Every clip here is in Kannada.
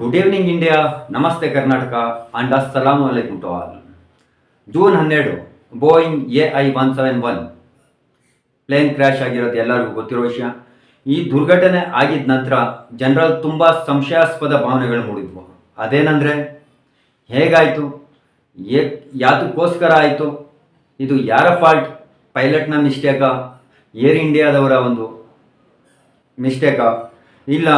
ಗುಡ್ ಈವ್ನಿಂಗ್ ಇಂಡಿಯಾ ನಮಸ್ತೆ ಕರ್ನಾಟಕ ಅಂಡ್ ಅಸ್ಸಲಾಮು ಅಲೈಕುಮ್ ಟು ಆಲ್ ಜೂನ್ ಹನ್ನೆರಡು Boeing A I one seven one plane crash ಆಗಿರೋದು ಎಲ್ಲರಿಗೂ ಗೊತ್ತಿರೋ ವಿಷಯ. ಈ ದುರ್ಘಟನೆ ಆಗಿದ ನಂತರ ಜನರಲ್ಲಿ ತುಂಬ ಸಂಶಯಾಸ್ಪದ ಭಾವನೆಗಳು ಮೂಡಿದ್ವು. ಅದೇನಂದರೆ, ಹೇಗಾಯಿತು? ಏ, ಯಾತಕ್ಕೋಸ್ಕರ ಆಯಿತು? ಇದು ಯಾರ ಫಾಲ್ಟ್ ಪೈಲಟ್ನ ಮಿಸ್ಟೇಕಾ ಏರ್ ಇಂಡಿಯಾದವರ ಒಂದು ಮಿಸ್ಟೇಕಾ ಇಲ್ಲ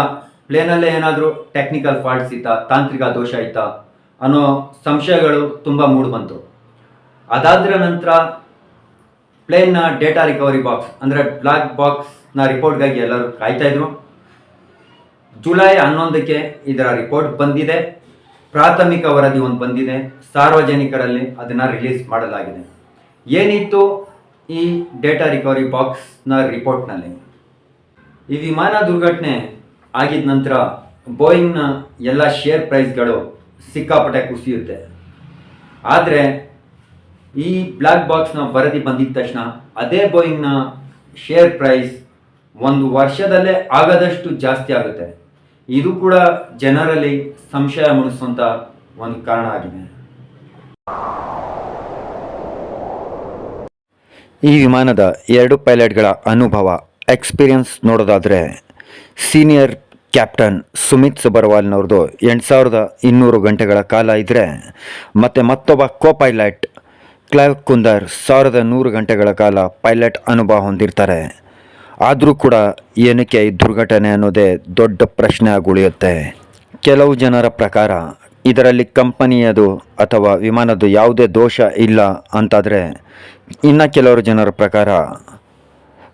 ಪ್ಲೇನಲ್ಲೇ ಏನಾದರೂ ಟೆಕ್ನಿಕಲ್ ಫಾಲ್ಟ್ಸ್ ಇತ್ತಾ, ತಾಂತ್ರಿಕ ದೋಷ ಇತ್ತಾ ಅನ್ನೋ ಸಂಶಯಗಳು ತುಂಬ ಮೂಡಿಬಂತು ಅದಾದ್ರ ನಂತರ ಪ್ಲೇನ್ನ ಡೇಟಾ ರಿಕವರಿ ಬಾಕ್ಸ್, ಅಂದರೆ ಬ್ಲ್ಯಾಕ್ ಬಾಕ್ಸ್ನ ರಿಪೋರ್ಟ್ಗಾಗಿ ಎಲ್ಲರೂ ಕಾಯ್ತಾ ಇದ್ರು. ಜುಲೈ ಹನ್ನೊಂದಕ್ಕೆ ಇದರ ರಿಪೋರ್ಟ್ ಬಂದಿದೆ. ಪ್ರಾಥಮಿಕ ವರದಿ ಒಂದು ಬಂದಿದೆ. ಸಾರ್ವಜನಿಕರಲ್ಲಿ ಅದನ್ನು ರಿಲೀಸ್ ಮಾಡಲಾಗಿದೆ. ಏನಿತ್ತು ಈ ಡೇಟಾ ರಿಕವರಿ ಬಾಕ್ಸ್ನ ರಿಪೋರ್ಟ್ನಲ್ಲಿ? ಈ ವಿಮಾನ ದುರ್ಘಟನೆ ಆಗಿದ ನಂತರ ಬೋಯಿಂಗ್ನ ಎಲ್ಲ ಶೇರ್ ಪ್ರೈಸ್ಗಳು ಸಿಕ್ಕಾಪಟ್ಟೆ ಕುಸಿಯುತ್ತೆ. ಆದರೆ ಈ ಬ್ಲ್ಯಾಕ್ ಬಾಕ್ಸ್ನ ವರದಿ ಬಂದಿದ ತಕ್ಷಣ ಅದೇ ಬೋಯಿಂಗ್ನ ಶೇರ್ ಪ್ರೈಸ್ ಒಂದು ವರ್ಷದಲ್ಲೇ ಆಗದಷ್ಟು ಜಾಸ್ತಿ ಆಗುತ್ತೆ. ಇದು ಕೂಡ ಜನರಲ್ಲಿ ಸಂಶಯ ಮೂಡಿಸುವಂಥ ಒಂದು ಕಾರಣ ಆಗಿದೆ. ಈ ವಿಮಾನದ ಎರಡು ಪೈಲಟ್ಗಳ ಅನುಭವ, ಎಕ್ಸ್ಪೀರಿಯನ್ಸ್ ನೋಡೋದಾದರೆ ಸೀನಿಯರ್ ಕ್ಯಾಪ್ಟನ್ ಸುಮಿತ್ ಸುಬರ್ವಾಲ್ನವ್ರದ್ದು ಎಂಟು ಸಾವಿರದ ಇನ್ನೂರು ಗಂಟೆಗಳ ಕಾಲ ಇದ್ದರೆ ಮತ್ತು ಮತ್ತೊಬ್ಬ ಕೋ ಪೈಲಟ್ ಕ್ಲೈವ್ ಕುಂದರ್ ಸಾವಿರದ ನೂರು ಗಂಟೆಗಳ ಕಾಲ ಪೈಲಟ್ ಅನುಭವ ಹೊಂದಿರ್ತಾರೆ. ಆದರೂ ಕೂಡ ಏನಕ್ಕೆ ಈ ದುರ್ಘಟನೆ ಅನ್ನೋದೇ ದೊಡ್ಡ ಪ್ರಶ್ನೆ ಆಗಿ ಉಳಿಯುತ್ತೆ ಕೆಲವು ಜನರ ಪ್ರಕಾರ ಇದರಲ್ಲಿ ಕಂಪನಿಯದು ಅಥವಾ ವಿಮಾನದ್ದು ಯಾವುದೇ ದೋಷ ಇಲ್ಲ ಅಂತಾದರೆ ಇನ್ನು ಕೆಲವರು ಜನರ ಪ್ರಕಾರ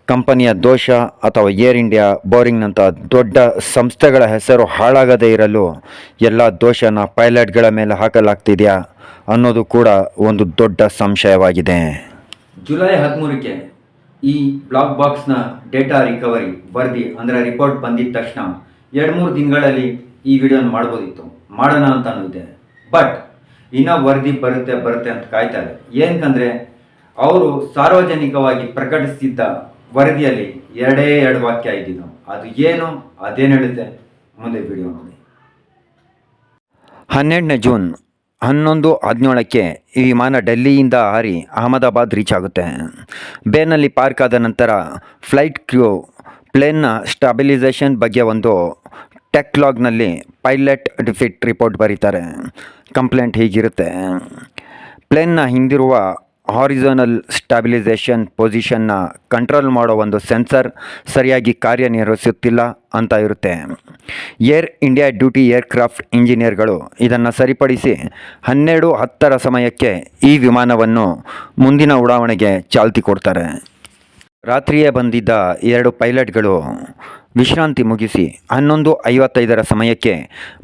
ಕಂಪನಿಯ ದೋಷ ಅಥವಾ ಏರ್ ಇಂಡಿಯಾ ಬೋರಿಂಗ್ನಂಥ ದೊಡ್ಡ ಸಂಸ್ಥೆಗಳ ಹೆಸರು ಹಾಳಾಗದೇ ಇರಲು ಎಲ್ಲ ದೋಷನ ಪೈಲಟ್ಗಳ ಮೇಲೆ ಹಾಕಲಾಗ್ತಿದೆಯಾ ಅನ್ನೋದು ಕೂಡ ಒಂದು ದೊಡ್ಡ ಸಂಶಯವಾಗಿದೆ. ಜುಲೈ ಹದಿಮೂರಕ್ಕೆ ಈ ಬ್ಲಾಕ್ ಬಾಕ್ಸ್ನ ಡೇಟಾ ರಿಕವರಿ ವರದಿ ಅಂದರೆ ರಿಪೋರ್ಟ್ ಬಂದಿದ್ದ ತಕ್ಷಣ ಎರಡು ಮೂರು ದಿನಗಳಲ್ಲಿ ಈ ವಿಡಿಯೋನ ಮಾಡ್ಬೋದಿತ್ತು. ಮಾಡೋಣ ಅಂತ ಅನ್ನೋದಿದೆ ಬಟ್ ಇನ್ನೂ ವರದಿ ಬರುತ್ತೆ ಬರುತ್ತೆ ಅಂತ ಕಾಯ್ತಾರೆ ಏನಕ್ಕಂದರೆ ಅವರು ಸಾರ್ವಜನಿಕವಾಗಿ ಪ್ರಕಟಿಸಿದ್ದ ವರದಿಯಲ್ಲಿ ಎರಡೇ ಎರಡು ವಾಕ್ಯ ಇದ್ದಿದ್ದು. ಅದು ಏನು, ಅದೇನು ಹೇಳುತ್ತೆ? ಮುಂದೆ ವಿಡಿಯೋ ನೋಡಿ. ಹನ್ನೆರಡನೇ ಜೂನ್ ಹನ್ನೊಂದು ಹದಿನೇಳಕ್ಕೆ ಈ ವಿಮಾನ ಡೆಲ್ಲಿಯಿಂದ ಹಾರಿ ಅಹಮದಾಬಾದ್ ರೀಚ್ ಆಗುತ್ತೆ. ಬೇನಲ್ಲಿ ಪಾರ್ಕ್ ಆದ ನಂತರ ಫ್ಲೈಟ್ ಕ್ಯೂ ಪ್ಲೇನ್ನ ಸ್ಟಾಬಿಲೈಸೇಷನ್ ಬಗ್ಗೆ ಒಂದು ಟೆಕ್ ಲಾಗ್ನಲ್ಲಿ ಪೈಲಟ್ ಡಿಫಿಟ್ ರಿಪೋರ್ಟ್ ಬರೀತಾರೆ. ಕಂಪ್ಲೇಂಟ್ ಹೀಗಿರುತ್ತೆ. ಪ್ಲೇನ್ನ ಹಿಂದಿರುವ ಹಾರಿಜೋನಲ್ ಸ್ಟಾಬಿಲೈಸೇಷನ್ ಪೊಸಿಷನ್ನ ಕಂಟ್ರೋಲ್ ಮಾಡೋ ಒಂದು ಸೆನ್ಸರ್ ಸರಿಯಾಗಿ ಕಾರ್ಯನಿರ್ವಹಿಸುತ್ತಿಲ್ಲ ಅಂತ ಇರುತ್ತೆ. ಏರ್ ಇಂಡಿಯಾ ಡ್ಯೂಟಿ ಏರ್ಕ್ರಾಫ್ಟ್ ಇಂಜಿನಿಯರ್ಗಳು ಇದನ್ನು ಸರಿಪಡಿಸಿ ಹನ್ನೆರಡು ಹತ್ತರ ಸಮಯಕ್ಕೆ ಈ ವಿಮಾನವನ್ನು ಮುಂದಿನ ಉಡಾವಣೆಗೆ ಚಾಲ್ತಿ ಕೊಡ್ತಾರೆ. ರಾತ್ರಿಯೇ ಬಂದಿದ್ದ ಎರಡು ಪೈಲಟ್ಗಳು ವಿಶ್ರಾಂತಿ ಮುಗಿಸಿ ಹನ್ನೊಂದು ಐವತ್ತೈದರ ಸಮಯಕ್ಕೆ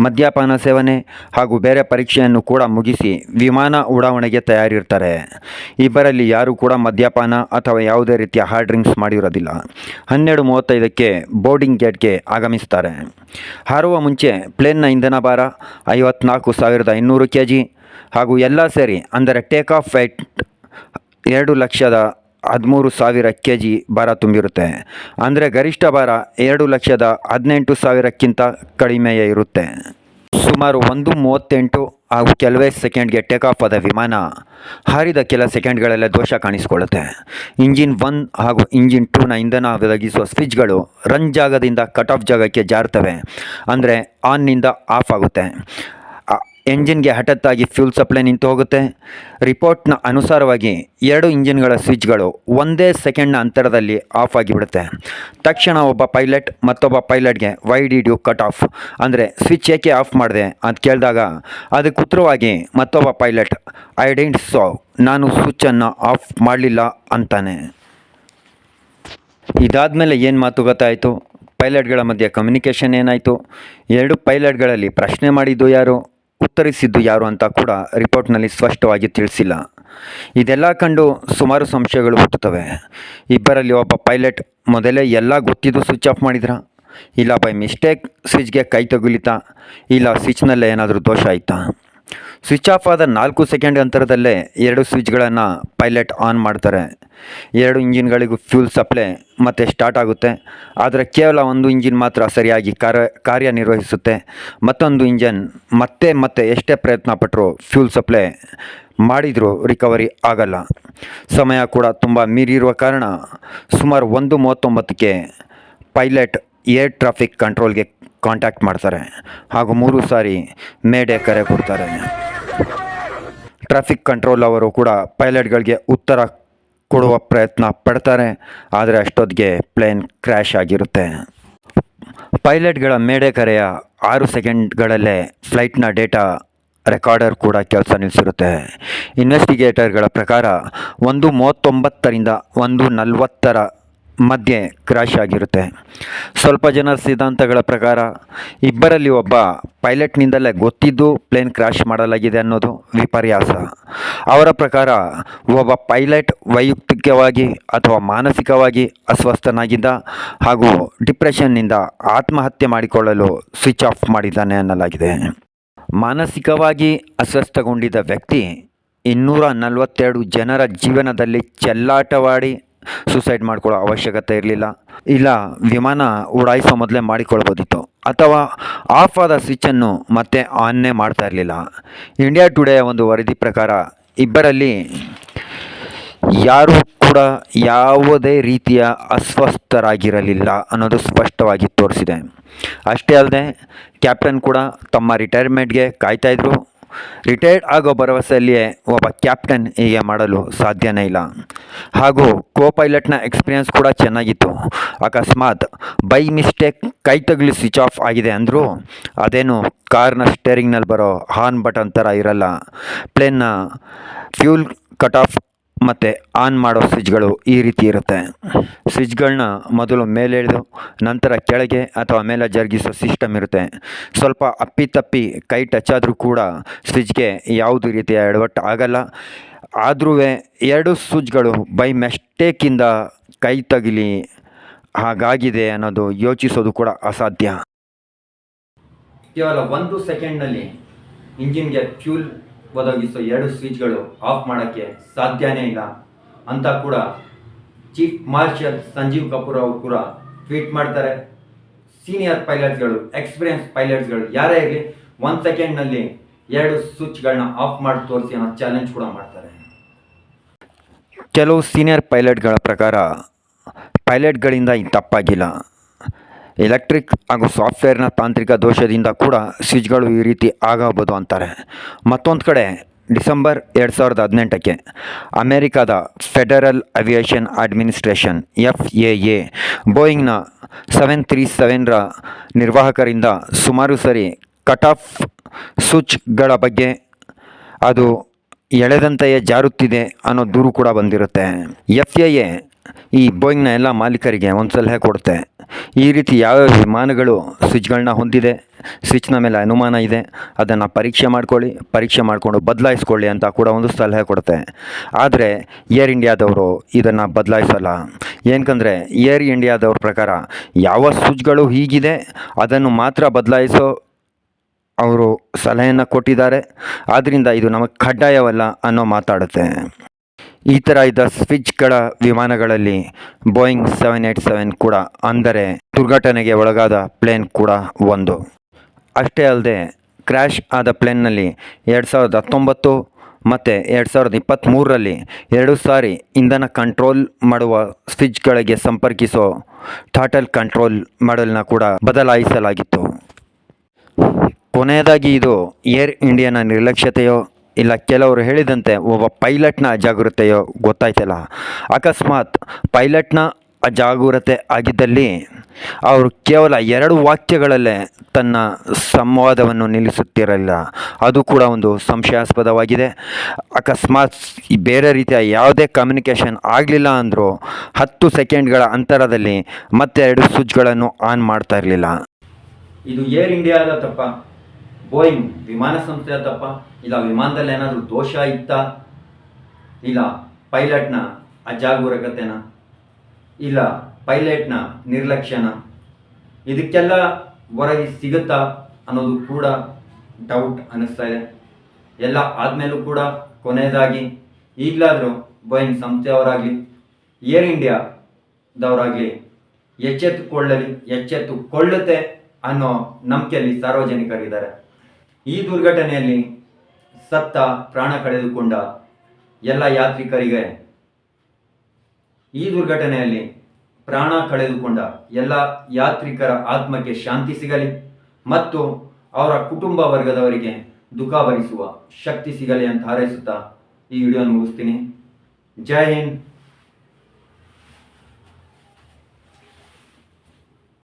ಮದ್ಯಪಾನ ಸೇವನೆ ಹಾಗೂ ಬೇರೆ ಪರೀಕ್ಷೆಯನ್ನು ಕೂಡ ಮುಗಿಸಿ ವಿಮಾನ ಉಡಾವಣೆಗೆ ತಯಾರಿರ್ತಾರೆ. ಇಬ್ಬರಲ್ಲಿ ಯಾರೂ ಕೂಡ ಮದ್ಯಪಾನ ಅಥವಾ ಯಾವುದೇ ರೀತಿಯ ಹಾರ್ಡ್ ಡ್ರಿಂಕ್ಸ್ ಮಾಡಿರೋದಿಲ್ಲ. ಹನ್ನೆರಡು ಮೂವತ್ತೈದಕ್ಕೆ ಬೋರ್ಡಿಂಗ್ ಗೇಟ್ಗೆ ಆಗಮಿಸ್ತಾರೆ. ಹಾರುವ ಮುಂಚೆ ಪ್ಲೇನ್ನ ಇಂಧನ ಭಾರ ಐವತ್ನಾಲ್ಕು ಸಾವಿರದ ಇನ್ನೂರು ಕೆ ಜಿ ಹಾಗೂ ಎಲ್ಲ ಸೇರಿ ಅಂದರೆ ಟೇಕ್ ಆಫ್ ವೆಯ್ಟ್ ಎರಡು ಲಕ್ಷದ ಹದಿಮೂರು ಸಾವಿರ ಕೆ ಜಿ ಭಾರ ತುಂಬಿರುತ್ತೆ. ಅಂದರೆ ಗರಿಷ್ಠ ಭಾರ ಎರಡು ಲಕ್ಷದ ಹದಿನೆಂಟು ಸಾವಿರಕ್ಕಿಂತ ಕಡಿಮೆಯೇ ಇರುತ್ತೆ. ಸುಮಾರು ಒಂದು ಮೂವತ್ತೆಂಟು ಹಾಗೂ ಕೆಲವೇ ಸೆಕೆಂಡ್ಗೆ ಟೇಕ್ ಆಫ್ ಆದ ವಿಮಾನ ಹಾರಿದ ಕೆಲ ಸೆಕೆಂಡ್ಗಳಲ್ಲೇ ದೋಷ ಕಾಣಿಸಿಕೊಳ್ಳುತ್ತೆ. ಇಂಜಿನ್ ಒನ್ ಹಾಗೂ ಇಂಜಿನ್ ಟೂನ ಇಂಧನ ಒದಗಿಸುವ ಸ್ವಿಚ್ಗಳು ರನ್ ಜಾಗದಿಂದ ಕಟ್ ಆಫ್ ಜಾಗಕ್ಕೆ ಜಾರ್ತವೆ ಅಂದರೆ ಆನ್ನಿಂದ ಆಫ್ ಆಗುತ್ತೆ. ಎಂಜಿನ್ಗೆ ಹಠತ್ತಾಗಿ ಫ್ಯೂಲ್ ಸಪ್ಲೈ ನಿಂತು ಹೋಗುತ್ತೆ. ರಿಪೋರ್ಟ್ನ ಅನುಸಾರವಾಗಿ ಎರಡು ಇಂಜಿನ್ಗಳ ಸ್ವಿಚ್ಗಳು ಒಂದೇ ಸೆಕೆಂಡ್ನ ಅಂತರದಲ್ಲಿ ಆಫ್ ಆಗಿಬಿಡುತ್ತೆ. ತಕ್ಷಣ ಒಬ್ಬ ಪೈಲಟ್ ಮತ್ತೊಬ್ಬ ಪೈಲಟ್ಗೆ why did you cut off ಅಂದರೆ ಸ್ವಿಚ್ ಏಕೆ ಆಫ್ ಮಾಡಿದೆ ಅಂತ ಕೇಳಿದಾಗ ಅದಕ್ಕೆ ಉತ್ತರವಾಗಿ ಮತ್ತೊಬ್ಬ ಪೈಲಟ್ ಐ ಡೆಂಟ್ ಸೋ ನಾನು ಸ್ವಿಚ್ಚನ್ನು ಆಫ್ ಮಾಡಲಿಲ್ಲ ಅಂತಾನೆ. ಇದಾದಮೇಲೆ ಏನು ಮಾತುಕತೆ ಪೈಲಟ್ಗಳ ಮಧ್ಯೆ ಕಮ್ಯುನಿಕೇಷನ್ ಏನಾಯಿತು? ಎರಡು ಪೈಲಟ್ಗಳಲ್ಲಿ ಪ್ರಶ್ನೆ ಮಾಡಿದ್ದು ಯಾರು? ಉತ್ತರಿಸಿದ್ದು ಯಾರು ಅಂತ ಕೂಡ ರಿಪೋರ್ಟ್ನಲ್ಲಿ ಸ್ಪಷ್ಟವಾಗಿ ತಿಳಿಸಿಲ್ಲ. ಇದೆಲ್ಲ ಕಂಡು ಸುಮಾರು ಸಂಶಯಗಳು ಹುಟ್ಟುತ್ತವೆ. ಇಬ್ಬರಲ್ಲಿ ಒಬ್ಬ ಪೈಲಟ್, ಮೊದಲೇ ಎಲ್ಲ ಗೊತ್ತಿದ್ದು ಸ್ವಿಚ್ ಆಫ್ ಮಾಡಿದ್ರ? ಇಲ್ಲ ಬೈ ಮಿಸ್ಟೇಕ್, ಸ್ವಿಚ್ಗೆ ಕೈ ತಗುಲಿತಾ? ಇಲ್ಲ ಸ್ವಿಚ್ನಲ್ಲೇ ಏನಾದರೂ ದೋಷ ಆಯಿತಾ? ಸ್ವಿಚ್ ಆಫ್ ಆದ ನಾಲ್ಕು ಸೆಕೆಂಡ್ ಅಂತರದಲ್ಲೇ ಎರಡು ಸ್ವಿಚ್ಗಳನ್ನು ಪೈಲಟ್ ಆನ್ ಮಾಡ್ತಾರೆ. ಎರಡು ಇಂಜಿನ್ಗಳಿಗೂ ಫ್ಯೂಲ್ ಸಪ್ಲೈ ಮತ್ತೆ ಸ್ಟಾರ್ಟ್ ಆಗುತ್ತೆ. ಆದರೆ ಕೇವಲ ಒಂದು ಇಂಜಿನ್ ಮಾತ್ರ ಸರಿಯಾಗಿ ಕಾರ್ಯ, ಕಾರ್ಯನಿರ್ವಹಿಸುತ್ತೆ. ಮತ್ತೊಂದು ಇಂಜನ್ ಮತ್ತೆ ಮತ್ತೆ ಎಷ್ಟೇ ಪ್ರಯತ್ನ ಪಟ್ಟರು ಫ್ಯೂಲ್ ಸಪ್ಲೈ ಮಾಡಿದರೂ ರಿಕವರಿ ಆಗಲ್ಲ. ಸಮಯ ಕೂಡ ತುಂಬ ಮೀರಿರುವ ಕಾರಣ ಸುಮಾರು ಒಂದು ಮೂವತ್ತೊಂಬತ್ತಕ್ಕೆ ಪೈಲಟ್ ಏರ್ ಟ್ರಾಫಿಕ್ ಕಂಟ್ರೋಲ್ಗೆ ಕಾಂಟ್ಯಾಕ್ಟ್ ಮಾಡ್ತಾರೆ. ಹಾಗೂ ಮೂರು ಸಾರಿ ಮೇಡೆ ಕರೆ ಕೊಡ್ತಾರೆ. ಟ್ರಾಫಿಕ್ ಕಂಟ್ರೋಲ್ ಅವರು ಕೂಡ ಪೈಲಟ್ಗಳಿಗೆ ಉತ್ತರ ಕೊಡುವ ಪ್ರಯತ್ನ ಪಡ್ತಾರೆ, ಆದರೆ ಅಷ್ಟೊತ್ತಿಗೆ ಪ್ಲೇನ್ ಕ್ರ್ಯಾಶ್ ಆಗಿರುತ್ತೆ. ಪೈಲಟ್ಗಳ ಮೇಡೆ ಕರೆಯ ಆರು ಸೆಕೆಂಡ್ಗಳಲ್ಲೇ ಫ್ಲೈಟ್ನ ಡೇಟಾ ರೆಕಾರ್ಡರ್ ಕೂಡ ಕೆಲಸ ನಿಲ್ಲಿಸಿರುತ್ತೆ ಇನ್ವೆಸ್ಟಿಗೇಟರ್ಗಳ ಪ್ರಕಾರ ಒಂದು ಮೂವತ್ತೊಂಬತ್ತರಿಂದ ಒಂದು ನಲವತ್ತರ ಮಧ್ಯೆ ಕ್ರಾಶ್ ಆಗಿರುತ್ತೆ. ಸ್ವಲ್ಪ ಜನ ಸಿದ್ಧಾಂತಗಳ ಪ್ರಕಾರ ಇಬ್ಬರಲ್ಲಿ ಒಬ್ಬ ಪೈಲಟ್ನಿಂದಲೇ ಗೊತ್ತಿದ್ದು ಪ್ಲೇನ್ ಕ್ರಾಶ್ ಮಾಡಲಾಗಿದೆ ಅನ್ನೋದು ವಿಪರ್ಯಾಸ. ಅವರ ಪ್ರಕಾರ ಒಬ್ಬ ಪೈಲಟ್ ವೈಯಕ್ತಿಕವಾಗಿ ಅಥವಾ ಮಾನಸಿಕವಾಗಿ ಅಸ್ವಸ್ಥನಾಗಿದ್ದ ಹಾಗೂ ಡಿಪ್ರೆಷನ್ನಿಂದ ಆತ್ಮಹತ್ಯೆ ಮಾಡಿಕೊಳ್ಳಲು ಸ್ವಿಚ್ ಆಫ್ ಮಾಡಿದ್ದಾನೆ ಅನ್ನಲಾಗಿದೆ. ಮಾನಸಿಕವಾಗಿ ಅಸ್ವಸ್ಥಗೊಂಡಿದ್ದ ವ್ಯಕ್ತಿ ಇನ್ನೂರ ನಲವತ್ತೆರಡು ಜನರ ಜೀವನದಲ್ಲಿ ಚೆಲ್ಲಾಟವಾಡಿ ಸೂಸೈಡ್ ಮಾಡ್ಕೊಳ್ಳೋ ಅವಶ್ಯಕತೆ ಇರಲಿಲ್ಲ. ಇಲ್ಲ, ವಿಮಾನ ಉಡಾಯಿಸೋ ಮೊದಲೇ ಮಾಡಿಕೊಳ್ಬೋದಿತ್ತು. ಅಥವಾ ಆಫ್ ಆದ ಸ್ವಿಚ್ಚನ್ನು ಮತ್ತೆ ಆನ್ನೇ ಮಾಡ್ತಾ ಇರಲಿಲ್ಲ. ಇಂಡಿಯಾ ಟುಡೇ ಒಂದು ವರದಿ ಪ್ರಕಾರ, ಇಬ್ಬರಲ್ಲಿ ಯಾರೂ ಕೂಡ ಯಾವುದೇ ರೀತಿಯ ಅಸ್ವಸ್ಥರಾಗಿರಲಿಲ್ಲ ಅನ್ನೋದು ಸ್ಪಷ್ಟವಾಗಿ ತೋರಿಸಿದೆ. ಅಷ್ಟೇ ಅಲ್ಲದೆ ಕ್ಯಾಪ್ಟನ್ ಕೂಡ ತಮ್ಮ ರಿಟೈರ್ಮೆಂಟ್ಗೆ ಕಾಯ್ತಾಯಿದ್ರು ರಿಟೈರ್ಡ್ ಆಗೋ ಭರವಸೆಯಲ್ಲಿಯೇ ಒಬ್ಬ ಕ್ಯಾಪ್ಟನ್ ಹೀಗೆ ಮಾಡಲು ಸಾಧ್ಯನೇ ಇಲ್ಲ. ಹಾಗೂ ಕೋ ಪೈಲಟ್ನ ಎಕ್ಸ್ಪೀರಿಯನ್ಸ್ ಕೂಡ ಚೆನ್ನಾಗಿತ್ತು. ಅಕಸ್ಮಾತ್ ಬೈ ಮಿಸ್ಟೇಕ್ ಕೈ ತಗಲಿ ಸ್ವಿಚ್ ಆಫ್ ಆಗಿದೆ ಅಂದರೂ ಅದೇನು ಕಾರ್ನ ಸ್ಟೇರಿಂಗ್ನಲ್ಲಿ ಬರೋ ಹಾರ್ನ್ ಬಟನ್ ಥರ ಇರಲ್ಲ. ಪ್ಲೇನ್ನ ಫ್ಯೂಲ್ ಕಟ್ ಆಫ್ ಮತ್ತು ಆನ್ ಮಾಡೋ ಸ್ವಿಚ್ಗಳು ಈ ರೀತಿ ಇರುತ್ತೆ. ಸ್ವಿಚ್ಗಳನ್ನ ಮೊದಲು ಮೇಲೆ ಎಳೆದು, ನಂತರ ಕೆಳಗೆ ಅಥವಾ ಮೇಲೆ ಜರುಗಿಸೋ ಸಿಸ್ಟಮ್ ಇರುತ್ತೆ. ಸ್ವಲ್ಪ ಅಪ್ಪಿತಪ್ಪಿ ಕೈ ಟಚ್ ಆದರೂ ಕೂಡ ಸ್ವಿಚ್ಗೆ ಯಾವುದೇ ರೀತಿಯ ಎಡವಟ್ಟು ಆಗಲ್ಲ. ಆದ್ರೂ ಎರಡು ಸ್ವಿಚ್ಗಳು ಬೈ ಮೆಸ್ಟೇಕಿಂದ ಕೈ ತಗಿಲಿ ಹಾಗಾಗಿದೆ ಅನ್ನೋದು ಯೋಚಿಸೋದು ಕೂಡ ಅಸಾಧ್ಯ. ಕೇವಲ ಒಂದು ಸೆಕೆಂಡ್ನಲ್ಲಿ ಇಂಜಿನ್ಗೆ ಫ್ಯೂಲ್ ಒದಗಿಸೋ ಎರಡು ಸ್ವಿಚ್ಗಳು ಆಫ್ ಮಾಡೋಕ್ಕೆ ಸಾಧ್ಯನೇ ಇಲ್ಲ. ಅಂತ ಕೂಡ ಚೀಫ್ ಮಾರ್ಷಲ್ ಸಂಜೀವ್ ಕಪೂರ್ ಅವರು ಕೂಡ ಟ್ವೀಟ್ ಮಾಡ್ತಾರೆ. ಸೀನಿಯರ್ ಪೈಲಟ್ಸ್ಗಳು, ಎಕ್ಸ್ಪೀರಿಯನ್ಸ್ ಪೈಲಟ್ಸ್ಗಳು ಯಾರೇ ಇರಲಿ, ಒಂದು ಸೆಕೆಂಡ್ನಲ್ಲಿ ಎರಡು ಸ್ವಿಚ್ಗಳನ್ನ ಆಫ್ ಮಾಡಿ ತೋರಿಸಿ ಅನ್ನೋ ಚಾಲೆಂಜ್ ಕೂಡ ಮಾಡ್ತಾರೆ. ಕೆಲವು ಸೀನಿಯರ್ ಪೈಲಟ್ಗಳ ಪ್ರಕಾರ ಪೈಲಟ್ಗಳಿಂದ ತಪ್ಪಾಗಿಲ್ಲ. ಎಲೆಕ್ಟ್ರಿಕ್ ಹಾಗೂ ಸಾಫ್ಟ್ವೇರ್ನ ತಾಂತ್ರಿಕ ದೋಷದಿಂದ ಕೂಡ ಸ್ವಿಚ್ಗಳು ಈ ರೀತಿ ಆಗಬಹುದು ಅಂತಾರೆ. ಮತ್ತೊಂದು ಕಡೆ, ಡಿಸೆಂಬರ್ ಎರಡು ಸಾವಿರದ ಹದಿನೆಂಟಕ್ಕೆ ಅಮೇರಿಕಾದ federal aviation administration, F A A, ಬೋಯಿಂಗ್ನ seven three ಸೆವೆನ್ರ ನಿರ್ವಾಹಕರಿಂದ ಸುಮಾರು ಸರಿ ಕಟ್ ಆಫ್ ಸ್ವಿಚ್ಗಳ ಬಗ್ಗೆ ಅದು ಎಳೆದಂತೆಯೇ ಜಾರುತ್ತಿದೆ ಅನ್ನೋ ದೂರು ಕೂಡ ಬಂದಿರುತ್ತೆ. ಎಫ್ ಎ ಎ ಈ ಬೋಯಿಂಗ್ನ ಎಲ್ಲ ಮಾಲೀಕರಿಗೆ ಒಂದು ಸಲಹೆ ಕೊಡುತ್ತೆ. ಈ ರೀತಿ ಯಾವ ವಿಮಾನಗಳು ಸ್ವಿಚ್ಗಳನ್ನ ಹೊಂದಿದೆ, ಸ್ವಿಚ್ನ ಮೇಲೆ ಅನುಮಾನ ಇದೆ, ಅದನ್ನು ಪರೀಕ್ಷೆ ಮಾಡ್ಕೊಳ್ಳಿ, ಪರೀಕ್ಷೆ ಮಾಡಿಕೊಂಡು ಬದಲಾಯಿಸ್ಕೊಳ್ಳಿ ಅಂತ ಕೂಡ ಒಂದು ಸಲಹೆ ಕೊಡುತ್ತೆ. ಆದರೆ ಏರ್ ಇಂಡಿಯಾದವರು ಇದನ್ನು ಬದಲಾಯಿಸಲ್ಲ. ಏನಕಂದರೆ ಏರ್ ಇಂಡಿಯಾದವ್ರ ಪ್ರಕಾರ ಯಾವ ಸ್ವಿಚ್ಗಳು ಹೀಗಿದೆ, ಅದನ್ನು ಮಾತ್ರ ಬದಲಾಯಿಸೋ ಅವರು ಸಲಹೆಯನ್ನು ಕೊಟ್ಟಿದ್ದಾರೆ. ಆದ್ದರಿಂದ ಇದು ನಮಗೆ ಕಡ್ಡಾಯವಲ್ಲ ಅನ್ನೋ ಮಾತಾಡುತ್ತೆ. ಈ ಥರ ಇದ್ದ ಸ್ವಿಚ್ಗಳ ವಿಮಾನಗಳಲ್ಲಿ ಬೋಯಿಂಗ್ ಸೆವೆನ್ ಏಯ್ಟ್ ಸೆವೆನ್ ಕೂಡ ಅಂದರೆ ದುರ್ಘಟನೆಗೆ ಒಳಗಾದ ಪ್ಲೇನ್ ಕೂಡ ಒಂದು. ಅಷ್ಟೇ ಅಲ್ಲದೆ ಕ್ರ್ಯಾಶ್ ಆದ ಪ್ಲೇನ್ನಲ್ಲಿ ಎರಡು ಸಾವಿರದ ಹತ್ತೊಂಬತ್ತು ಮತ್ತು ಎರಡು ಸಾವಿರದ ಇಪ್ಪತ್ತ್ಮೂರರಲ್ಲಿ ಎರಡು ಸಾರಿ ಇಂಧನ ಕಂಟ್ರೋಲ್ ಮಾಡುವ ಸ್ವಿಚ್ಗಳಿಗೆ ಸಂಪರ್ಕಿಸೋ ಟಾಟಲ್ ಕಂಟ್ರೋಲ್ ಮಾಡಲ್ನ ಕೂಡ ಬದಲಾಯಿಸಲಾಗಿತ್ತು. ಕೊನೆಯದಾಗಿ ಇದು ಏರ್ ಇಂಡಿಯಾನ ನಿರ್ಲಕ್ಷ್ಯತೆಯೋ ಇಲ್ಲ, ಕೆಲವರು ಹೇಳಿದಂತೆ ಒಬ್ಬ ಪೈಲಟ್ನ ಅಜಾಗ್ರತೆಯೋ ಗೊತ್ತಾಯ್ತಲ್ಲ. ಅಕಸ್ಮಾತ್ ಪೈಲಟ್ನ ಅಜಾಗ್ರತೆ ಆಗಿದ್ದಲ್ಲಿ ಅವರು ಕೇವಲ ಎರಡು ವಾಕ್ಯಗಳಲ್ಲೇ ತನ್ನ ಸಂವಾದವನ್ನು ನಿಲ್ಲಿಸುತ್ತಿರಲಿಲ್ಲ. ಅದು ಕೂಡ ಒಂದು ಸಂಶಯಾಸ್ಪದವಾಗಿದೆ. ಅಕಸ್ಮಾತ್ ಬೇರೆ ರೀತಿಯ ಯಾವುದೇ ಕಮ್ಯುನಿಕೇಷನ್ ಆಗಲಿಲ್ಲ ಅಂದರೂ ಹತ್ತು ಸೆಕೆಂಡ್ಗಳ ಅಂತರದಲ್ಲಿ ಮತ್ತೆ ಎರಡು ಸ್ವಿಚ್ಗಳನ್ನು ಆನ್ ಮಾಡ್ತಾ ಇರಲಿಲ್ಲ. ಇದು ಏರ್ ಇಂಡಿಯಾದ ತಪ್ಪ. ಬೋಯಿಂಗ್ ವಿಮಾನ ಸಂಸ್ಥೆ ಆತಪ್ಪ ಇಲ್ಲ, ವಿಮಾನದಲ್ಲಿ ಏನಾದರೂ ದೋಷ ಇತ್ತಾ? ಇಲ್ಲ, ಪೈಲಟ್ನ ಅಜಾಗರೂಕತೆನ? ಇಲ್ಲ, ಪೈಲಟ್ನ ನಿರ್ಲಕ್ಷ್ಯನ? ಇದಕ್ಕೆಲ್ಲ ವರದಿ ಸಿಗುತ್ತಾ ಅನ್ನೋದು ಕೂಡ ಡೌಟ್ ಅನ್ನಿಸ್ತಾ ಇದೆ. ಎಲ್ಲ ಆದಮೇಲೂ ಕೂಡ ಕೊನೆಯದಾಗಿ ಈಗಲಾದರೂ ಬೋಯಿಂಗ್ ಸಂಸ್ಥೆಯವರಾಗಲಿ ಏರ್ ಇಂಡಿಯಾದವರಾಗಲಿ ಎಚ್ಚೆತ್ತುಕೊಳ್ಳಲಿ, ಎಚ್ಚೆತ್ತುಕೊಳ್ಳುತ್ತೆ ಅನ್ನೋ ನಂಬಿಕೆಯಲ್ಲಿ ಸಾರ್ವಜನಿಕರಿದ್ದಾರೆ. ಈ ದುರ್ಘಟನೆಯಲ್ಲಿ ಸತ್ತ ಪ್ರಾಣ ಕಳೆದುಕೊಂಡ ಎಲ್ಲ ಯಾತ್ರಿಕರಿಗೆ ಈ ದುರ್ಘಟನೆಯಲ್ಲಿ ಪ್ರಾಣ ಕಳೆದುಕೊಂಡ ಎಲ್ಲ ಯಾತ್ರಿಕರ ಆತ್ಮಕ್ಕೆ ಶಾಂತಿ ಸಿಗಲಿ ಮತ್ತು ಅವರ ಕುಟುಂಬ ವರ್ಗದವರಿಗೆ ದುಃಖ ಭರಿಸುವ ಶಕ್ತಿ ಸಿಗಲಿ ಅಂತ ಹಾರೈಸುತ್ತಾ ಈ ವಿಡಿಯೋ ಮುಗಿಸ್ತೀನಿ. ಜೈ ಹಿಂದ್.